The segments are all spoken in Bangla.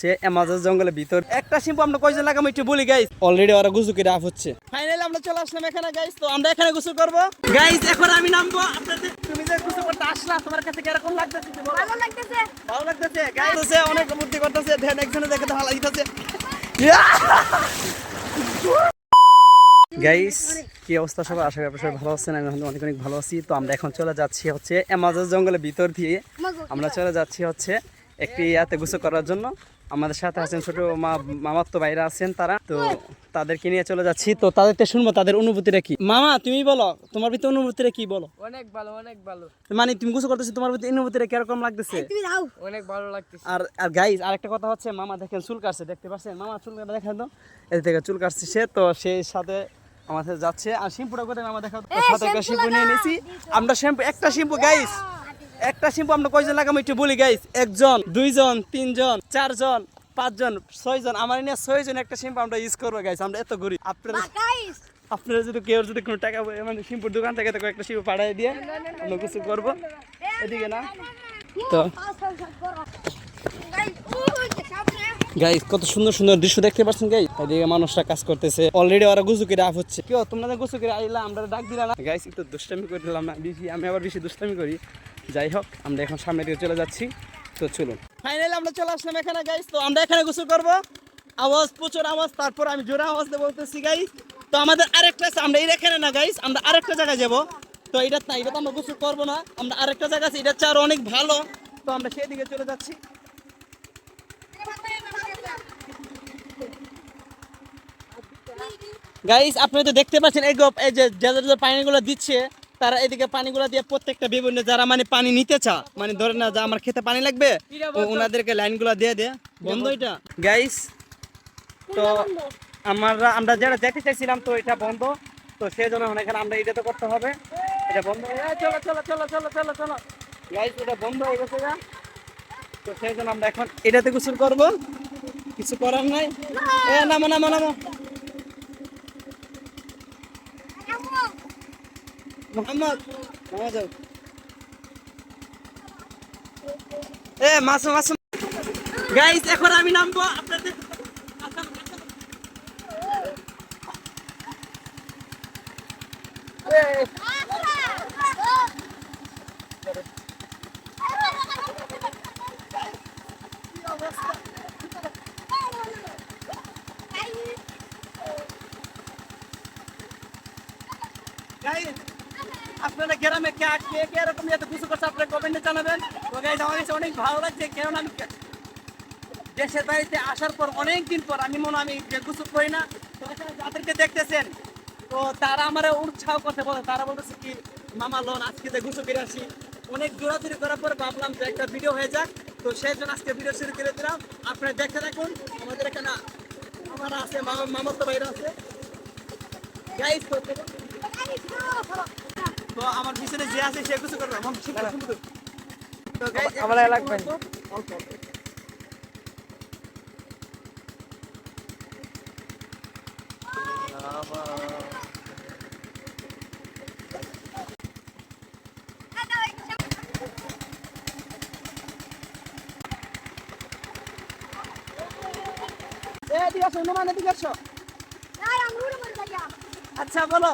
সে অ্যামাজন জঙ্গলের ভিতর। একটা শিম্পু আমরা কয়জন একটু বলি গাইস অলরেডি ওরা হচ্ছে। ফাইনালি আমরা চলে আসলাম এখানে গাইস তো আমরা এখানে করব। গাইস এখন আমি নামবো। আপনাদের তুমি যে গোসল করতে আসলা তোমার কাছে কীরকম লাগতেছে ভালো লাগতেছে। ভালো লাগতেছে গাইস অনেক বুদ্ধি করতেছে ধ্যান একজনে দেখে তো ভালো লাগতেছে গাইস কি অবস্থা সবাই আশা করি সবাই ভালো আছেন আমি অনেক অনেক ভালো আছি। তো আমরা এখন চলে যাচ্ছি হচ্ছে অ্যামাজন জঙ্গলের ভিতর দিয়ে। আমরা চলে যাচ্ছি হচ্ছে একটি ইয়াতে গোসল করার জন্য। আমাদের সাথে আছেন ছোট মা মামার তো বাইরে আছেন তারা। তো তাদেরকে নিয়ে চলে যাচ্ছি। তো তাদেরকে শুনব তাদের অনুভূতিটা কি? মামা তুমি বলো তোমার ভিতরে অনুভূতিটা কি বলো? অনেক ভালো অনেক ভালো। মানে তুমি গোসল করতেছো তোমার ভিতরে অনুভূতিটা কীরকম লাগতেছে? অনেক ভালো লাগতেছে। আর আর গাইজ আরেকটা কথা হচ্ছে মামা দেখেন চুল কাটছে দেখতে পাচ্ছেন? মামা চুল কাটা দেখেন তো। এর থেকে চুল কাটছে সে তো সেই সাথে আমাদের যাচ্ছে। আর শ্যাম্পুটা করে মামা দেখো তো সাথে একটা শ্যাম্পু নিয়ে নিয়েছি। আমরা শ্যাম্পু একটা শ্যাম্পু গাইস একটা শিম্পু আমরা কয়জন লাগাম একটু বলি গাইস একজন দুইজন তিনজন চারজন পাঁচজন ছয়জন আমার নিয়ে ছয়জন একটা শিম্পু আমরা ইউজ করব গাইস আমরা এত গরিব আপনারা আপনার যদি কেউ যদি কোনো টাকা মানে শিম্পুর দোকান থেকে তো একটা শ্যাম্পু পাঠিয়ে দিয়ে আমরা কিছু করব এদিকে না তো গাইস কত সুন্দর সুন্দর দৃশ্য দেখতে পাচ্ছেন গাইস এদিকে মানুষরা কাজ করতেছে। অলরেডি ওরা গুসু করে আফ হচ্ছে কেউ তোমরা গুসু করে আইলা আমরা ডাক দিলাম না? গাইস একটু দুষ্টামি করে দিলাম না বেশি আমি আবার বেশি দুষ্টামি করি। যাই হোক আমরা এখন সামনে দিকে চলে যাচ্ছি। তো চলুন। ফাইনালি আমরা চলে আসলাম এখানে গাইস তো আমরা এখানে গোসল করব। আওয়াজ প্রচুর আওয়াজ। তারপর আমি জোরে আওয়াজ দিয়ে বলতেছি গাইস তো আমাদের আরেকটা আছে আমরা এই এখানে না গাইস আমরা আরেকটা জায়গায় যাব। তো এটা না এটা তো আমরা গোসল করব না আমরা আরেকটা জায়গা আছে এটা চার অনেক ভালো। তো আমরা সেই দিকে চলে যাচ্ছি। গাইস আপনি তো দেখতে পাচ্ছেন এই এই যে যাদের যে পানিগুলো দিচ্ছে তারা এদিকে পানিগুলো দিয়ে প্রত্যেকটা বিভিন্ন যারা মানে পানি নিতে চা মানে ধরে না যে আমার খেতে পানি লাগবে ও ওনাদেরকে লাইনগুলো দিয়ে দে। বন্ধ এটা। গাইস তো আমরা আমরা যেটা দেখতে চাইছিলাম তো এটা বন্ধ। তো সেই জন্য এখন আমরা এটা তো করতে হবে। এটা বন্ধ চলো চলো চলো চলো চলো চলো। গাইস এটা বন্ধ হয়ে গেছে তো সেই জন্য আমরা এখন এটাতে গোসল করব। কিছু করার নাই? এ নামো নামো নামো। মোহাম্মদ নামা যাও এ মাসুম মাসুম। গাইস এখন আমি নামবো আপনাদের। গাইস আপনারা গ্রামে কে কে কে এরকম ইয়েতে কিছু করছে আপনারা কমেন্টে জানাবেন। তো গাইস আমার কাছে অনেক ভালো লাগছে কারণ আমি দেশের বাড়িতে আসার পর অনেক দিন পর আমি মনে আমি যে কিছু করি না। তো যাদেরকে দেখতেছেন, তো তারা আমার উৎসাহ করতে বলে, তারা বলতেছে কি, মামা, লোন, আজকে যে গুছো করে আসি। অনেক দৌড়াদৌড়ি করার পর ভাবলাম যে একটা ভিডিও হয়ে যাক। তো সেই জন্য আজকে ভিডিও শুরু করে দিলাম। আপনারা দেখতে থাকুন, আমাদের এখানে আমার আছে মামা মামার তো বাইরে আছে। গাইস তো তো আমার পিছনে যে আছে সে কিছু করবে আমার ঠিক আছে তো গাইস আমার লাগবে না। অল্প অল্প। এ এদিকে আসো নোমান এদিকে আসো। আচ্ছা বলো।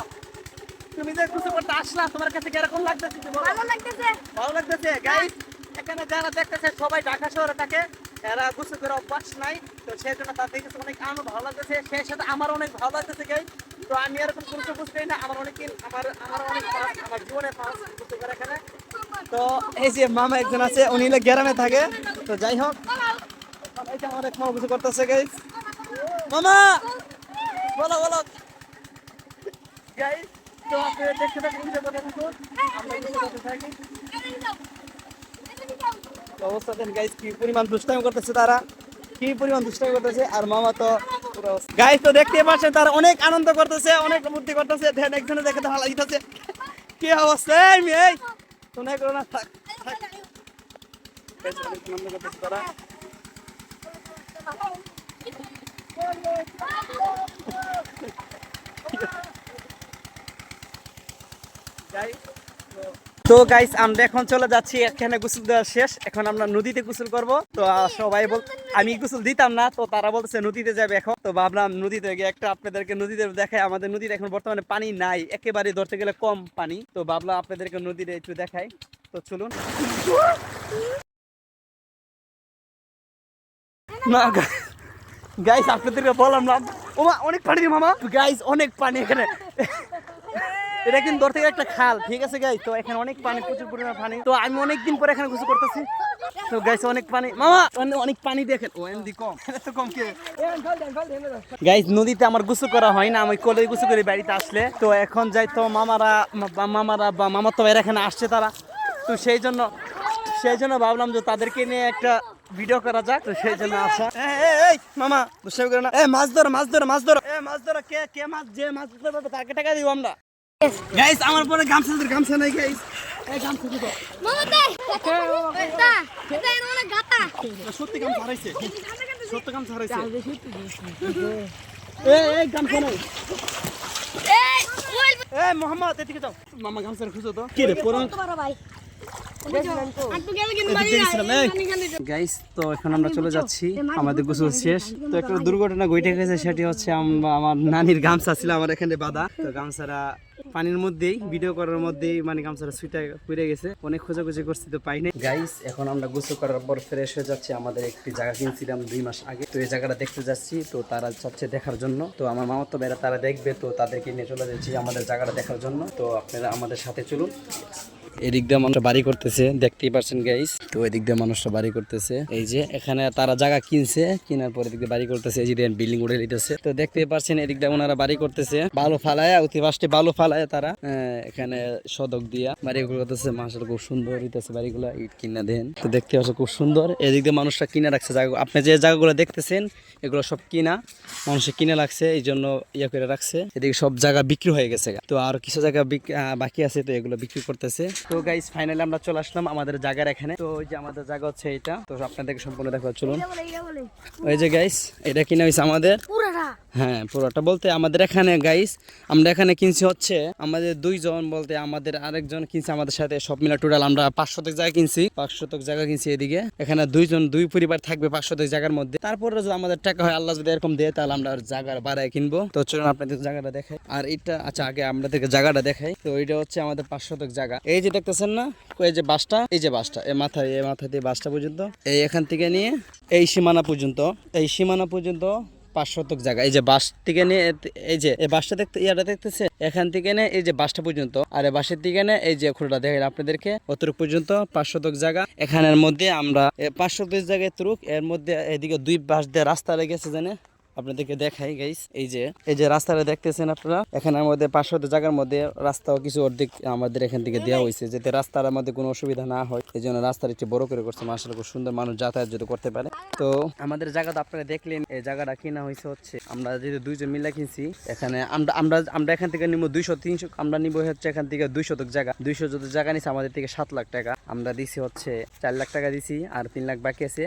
তুমি যে কিছু করতে আসলা তোমার কাছে কীরকম লাগতেছে। ভালো লাগতেছে? ভালো লাগতেছে গাইস এখানে যারা দেখতেছে সবাই ঢাকা শহরে থাকে এরা গোসল করে অভ্যাস নাই তো সেই জন্য তাদের কাছে অনেক আনন্দ ভালো লাগতেছে সেই সাথে আমার অনেক ভালো লাগতেছে গাইস তো আমি এরকম কোনো বুঝতেই না আমার অনেক আমার আমার অনেক আমার জীবনে পাস গোসল করে এখানে। তো এই যে মামা একজন আছে উনি গ্রামে থাকে তো যাই হোক এই যে আমার এক মামা গোসল করতেছে গাইস মামা বলো বলো। গাইস তো আপনারা দেখতে থাকুন যে কথা থাকুন আমরা গোসল করতে থাকি। অবস্থা দেন গাইস কি পরিমাণ দুষ্টামি করতেছে তারা। কি পরিমাণ দুষ্টামি করতেছে আর মামা তো গাইস তো দেখতে পাচ্ছেন তারা অনেক আনন্দ করতেছে অনেক বুদ্ধি করতেছে। ধ্যান একজনে দেখে ভালো লাগতেছে কি অবস্থা এই মেয়ে এই। করো না থাক আনন্দ করতেছে তারা। তো গাইস আমরা এখন চলে যাচ্ছি, এখানে গোসল দেওয়া শেষ। এখন আমরা নদীতে গোসল করব। তো সবাই বল আমি গোসল দিতাম না, তো তারা বলতেছে নদীতে যাবে এখন। তো ভাবলাম নদীতে গিয়ে একটা আপনাদেরকে নদীতে দেখাই। আমাদের নদীতে এখন বর্তমানে পানি নাই, একেবারে ধরতে গেলে কম পানি। তো ভাবলাম আপনাদেরকে নদীতে একটু দেখাই। তো চলুন। না গাইস আপনাদেরকে বললাম না। ওমা, অনেক পানি মামা। গাইস অনেক পানি এখানে। এটা কিন্তু ধরতে গেলে একটা খাল, ঠিক আছে গাইস তো এখানে অনেক পানি, প্রচুর পরিমাণে পানি। তো আমি অনেক দিন পরে এখানে গোসল করতেছি। তো গাইস অনেক পানি। মামা, অনেক পানি দেখেন। ও এমনি কম। এত কম কে? গাইস নদীতে আমার গোসল করা হয় না, আমি কলে গোসল করে বাড়িতে আসলে। তো এখন যাই তো মামারা, মা- মামারা বা মামার তো এখানে আসছে তারা। তো সেই জন্য সেই জন্য ভাবলাম যে তাদেরকে নিয়ে একটা ভিডিও করা যাক। তো সেই জন্য আসা। মামা করে না। এ, মাছ ধরো মাছ ধরো মাছ ধরো। এ, মাছ ধরো, কে কে মাছ, যে মাছ ধরতে পারবে তাকে টাকা দিব আমরা। গাইস আমার পরে গামছা ধর গামছা নাই গাইস এই গামছা দিব মামা দে এটা এটা এর অনেক গাতা সত্যি গামছা হারাইছে। সত্যি গামছা হারাইছে। এ এই গামছা নাই। এই ওই মোহাম্মদ এদিকে যাও। মামা গামছা খুঁজো তো। কি রে ভাই? গাইস তো এখন আমরা চলে যাচ্ছি। আমাদের গোসল শেষ। তো একটা দুর্ঘটনা ঘটে গেছে সেটি হচ্ছে আমরা আমার নানির গামছা ছিল আমার এখানে বাঁধা। তো গামছাটা পানির মধ্যেই ভিডিও করার মধ্যেই মানে গামছাটা সুইটা পড়ে গেছে। অনেক খোঁজাখুঁজি করছি তো পাই নাই। গাইস এখন আমরা গোসল করার পর ফ্রেশ হয়ে যাচ্ছি। আমাদের একটি জায়গা কিনছিলাম দুই মাস আগে। তো এই জায়গাটা দেখতে যাচ্ছি, তো তারা চাচ্ছে দেখার জন্য। তো আমার মামাতো বেড়া তারা দেখবে, তো তাদেরকে নিয়ে চলে যাচ্ছি আমাদের জায়গাটা দেখার জন্য। তো আপনারা আমাদের সাথে চলুন। এদিক দিয়ে মানুষরা বাড়ি করতেছে, দেখতেই পারছেন গাইস তো এদিক দিয়ে মানুষরা বাড়ি করতেছে। এই যে এখানে তারা জায়গা কিনছে, কেনার পর এদিক দিয়ে বাড়ি করতেছে, এই যে বিল্ডিং উঠে দিতেছে তো দেখতেই পারছেন এদিক দিয়ে ওনারা বাড়ি করতেছে। বালু ফালায়, অতি পাশে বালু ফালায় তারা এখানে সদক দিয়া বাড়ি করতেছে। মাসের খুব সুন্দর হইতেছে বাড়িগুলো, ইট কিনা দেন। তো দেখতে পাচ্ছেন খুব সুন্দর। এদিক দিয়ে মানুষরা কিনে রাখছে জায়গা আপনি যে জায়গাগুলো দেখতেছেন, এগুলো সব কিনা। মানুষের কিনে লাগছে এই জন্য ইয়ে করে রাখছে। এদিকে সব জায়গা বিক্রি হয়ে গেছে তো আর কিছু জায়গা বাকি আছে, তো এগুলো বিক্রি করতেছে। তো গাইস ফাইনালি আমরা চলে আসলাম আমাদের জায়গার এখানে। তো ওই যে আমাদের জায়গা হচ্ছে এটা তো আপনাদেরকে সম্পূর্ণ দেখা চলুন। ওই যে গাইস এটা কিনা হয়েছে আমাদের। পুরাটা। হ্যাঁ পুরোটা বলতে আমাদের এখানে গাইস আমরা এখানে কিনছি হচ্ছে আমাদের দুইজন বলতে আমাদের আরেকজন কিনছে আমাদের সাথে, সব মিলা টোটাল আমরা পাঁচ শতক জায়গা কিনছি। পাঁচ শতক জায়গা কিনছি এদিকে। এখানে দুইজন, দুই পরিবার থাকবে পাঁচ শতক জায়গার মধ্যে। তারপরে যদি আমাদের টাকা হয়, আল্লাহ যদি এরকম দেয়, তাহলে আমরা জায়গার বাড়ায় কিনবো। তো চলুন আপনাদের জায়গাটা দেখাই। আর এটা আচ্ছা আগে আমাদেরকে জায়গাটা দেখাই। তো এটা হচ্ছে আমাদের পাঁচ শতক জায়গা। এই যে দেখতেছেন না, এই যে বাসটা, এই যে বাসটা, এই মাথায়, এই মাথা দিয়ে বাসটা পর্যন্ত। এই এখান থেকে নিয়ে, এই সীমানা পর্যন্ত, এই সীমানা পর্যন্ত পাঁচ শতক জায়গা। এই যে বাস থেকে নিয়ে এই যে এই বাসটা দেখতে ইয়াটা দেখতেছে এখান থেকে নিয়ে এই যে বাসটা পর্যন্ত। আর এই বাসের থেকে নিয়ে এই যে খুঁড়োটা দেখেন আপনাদেরকে, অতটুক পর্যন্ত পাঁচ শতক জায়গা। এখানের মধ্যে আমরা এ পাঁচ শতক জায়গায় তুরুক, এর মধ্যে এদিকে দুই বাস দিয়ে রাস্তা লেগেছে জানে আপনাদেরকে দেখাই গাইস এই যে এই যে রাস্তাটা দেখতেছেন আপনারা? এখানের মধ্যে পাঁচশো জায়গার মধ্যে রাস্তাও কিছু অর্ধেক আমাদের এখান থেকে দেওয়া হয়েছে, যাতে রাস্তার মধ্যে কোনো অসুবিধা না হয়। এই জন্য রাস্তাটা একটু বড় করে করছে। মাসাল খুব সুন্দর মানুষ যাতায়াত যদি করতে পারে। তো আমাদের জায়গাটা আপনারা দেখলেন, এই জায়গাটা কিনা হয়েছে হচ্ছে, আমরা যেহেতু দুইজন মিলে কিনছি, এখানে আমরা আমরা আমরা এখান থেকে নিবো দুইশো, তিনশো, আমরা নিবো হচ্ছে এখান থেকে দুই শতক জায়গা। দুইশো যত জায়গা নিচ্ছে আমাদের থেকে সাত লাখ টাকা। আমরা দিছি হচ্ছে চার লাখ টাকা দিছি, আর তিন লাখ বাকি আছে।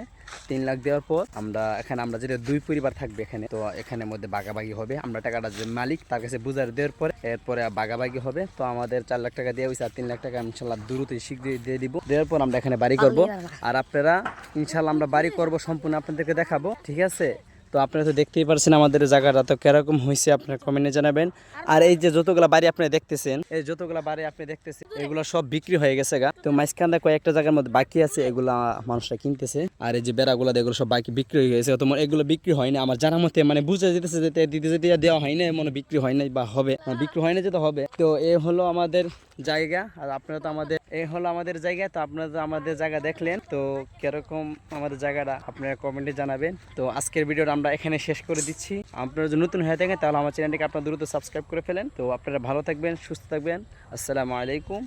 তিন লাখ দেওয়ার পর আমরা এখানে আমরা যেটা দুই পরিবার থাকবে এখানে তো এখানের মধ্যে বাগাবাগি হবে। আমরা টাকাটা যে মালিক তার কাছে বুঝার দেওয়ার পরে এরপরে বাগাবাগি হবে। তো আমাদের চার লাখ টাকা দেওয়া হয়েছে আর তিন লাখ টাকা ইনশাল্লাহ দ্রুত শীঘ্রই দিয়ে দিব। দেওয়ার পর আমরা এখানে বাড়ি করব। আর আপনারা ইনশাল্লাহ আমরা বাড়ি করব সম্পূর্ণ আপনাদেরকে দেখাবো। ঠিক আছে? তো আপনারা তো দেখতেই পারছেন আমাদের জায়গাটা। তো কীরকম হয়েছে আপনারা কমেন্টে জানাবেন। আর এই যে যতগুলা বাড়ি আপনি দেখতেছেন, এই যতগুলা বাড়ি আপনি দেখতেছেন, এগুলো সব বিক্রি হয়ে গেছে গা। তো মাঝখানে কয়েকটা জায়গার মধ্যে বাকি আছে, এগুলা মানুষরা কিনতেছে। আর এই যে বেড়াগুলা এগুলো সব বাকি বিক্রি হয়ে গেছে তোমার এগুলো বিক্রি হয় না। আমার জানার মতে মানে বুঝে যেতেছে যে দিতে যেতে দেওয়া হয় না মনে বিক্রি হয় নাই বা হবে। মানে বিক্রি হয় না যেতে হবে। তো এ হলো আমাদের জায়গা। আর আপনারা তো আমাদের এই হলো আমাদের জায়গা। তো আপনারা তো আমাদের জায়গা দেখলেন। তো কীরকম আমাদের জায়গাটা, আপনারা কমেন্টে জানাবেন। তো আজকের ভিডিওটা আমরা এখানে শেষ করে দিচ্ছি। আপনারা যদি নতুন হয়ে থাকেন, তাহলে আমার চ্যানেলটিকে আপনারা দ্রুত সাবস্ক্রাইব করে ফেলেন। তো আপনারা ভালো থাকবেন, সুস্থ থাকবেন। আসসালামু আলাইকুম।